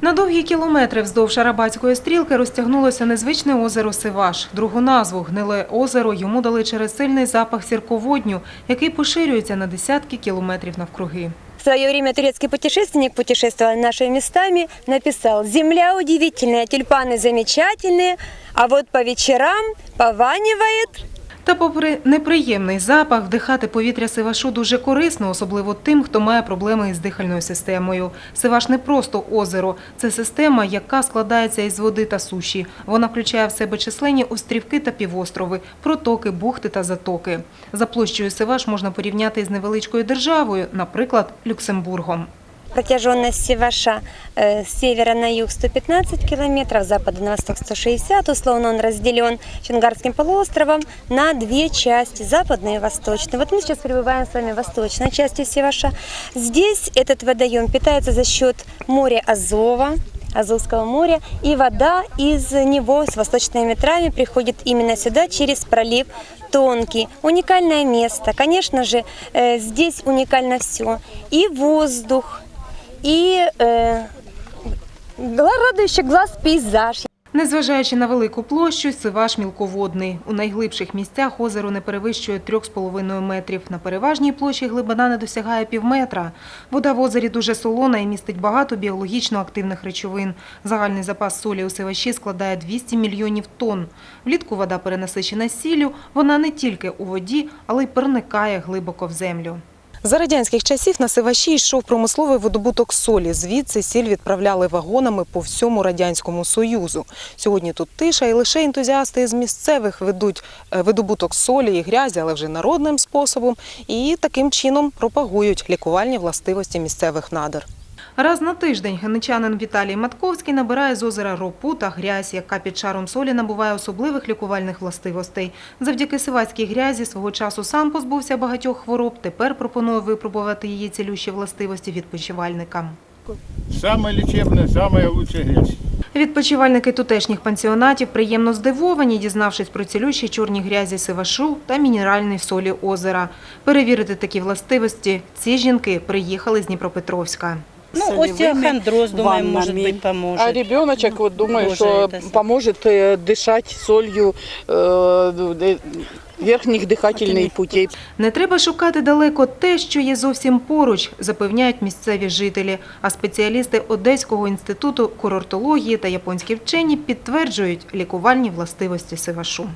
На довгі кілометри вздовж Арабатської стрілки розтягнулося незвичне озеро Сиваш. Другу назву «Гниле озеро» йому дали через сильний запах сірководню, який поширюється на десятки кілометрів навкруги. В свое время турецкий путешественник, путешествовал нашими местами, написал «Земля удивительная, тюльпаны замечательные, а вот по вечерам пованивает Та попри неприємний запах, вдихати повітря Сивашу дуже корисно, особливо тим, хто має проблеми із дихальною системою. Сиваш не просто озеро, це система, яка складається із води та суші. Вона включає в себе численні острівки та півострови, протоки, бухти та затоки. За площею Сиваш можна порівняти із невеличкою державою, наприклад, Люксембургом. Протяженность Севаша э, с севера на юг 115 километров, запада на восток 160. Условно он разделен Чунгарским полуостровом на две части, западную и восточную. Вот мы сейчас пребываем с вами в восточной части Севаша. Здесь этот водоем питается за счет моря Азова, Азовского моря, и вода из него с восточными ветрами приходит именно сюда через пролив Тонкий. Уникальное место. Конечно же, э, здесь уникально все. И воздух, э, гла- радующий глаз пейзаж. Незважаючи на велику площу, Сиваш мілководний. У найглибших місцях озеро не перевищує 3,5 метрів. На переважній площі глибина не досягає півметра. Вода в озері дуже солона і містить багато біологічно активних речовин. Загальний запас солі у Сиваші складає 200 мільйонів тонн. Влітку вода перенасичена сіллю. Вона не тільки у воді, але й проникає глибоко в землю. За радянських часів на Сиваші йшов промисловий видобуток солі. Звідси сіль відправляли вагонами по всьому радянському союзу. Сьогодні тут тиша, і лише ентузіасти з місцевих ведуть е, видобуток солі і грязі, але вже народним способом, і таким чином пропагують лікувальні властивості місцевих надр. Раз на тиждень геничанин Віталій Матковський набирає з озера ропу та грязь, яка під шаром солі набуває особливих лікувальних властивостей. Завдяки сивацькій грязі свого часу сам позбувся багатьох хвороб. Тепер пропонує випробувати її цілющі властивості відпочивальникам. Самая лечебная, самая лучшая грязь. Відпочивальники тутешніх пансіонатів приємно здивовані, дізнавшись про цілющі чорні грязі сивашу та мінеральні солі озера. Перевірити такі властивості ці жінки приїхали з Дніпропетровська. Ну, солевыми остеохондроз, думаем, может ваннами. быть, поможет. А ребеночек вот думаю, Тоже что это самое. поможет э, дышать солью э, э, верхних дыхательных путей. Не треба шукати далеко те, що є зовсім поруч, запевняють місцеві жителі. А спеціалісти Одеського інституту курортології та японські вчені підтверджують лікувальні властивості сивашу.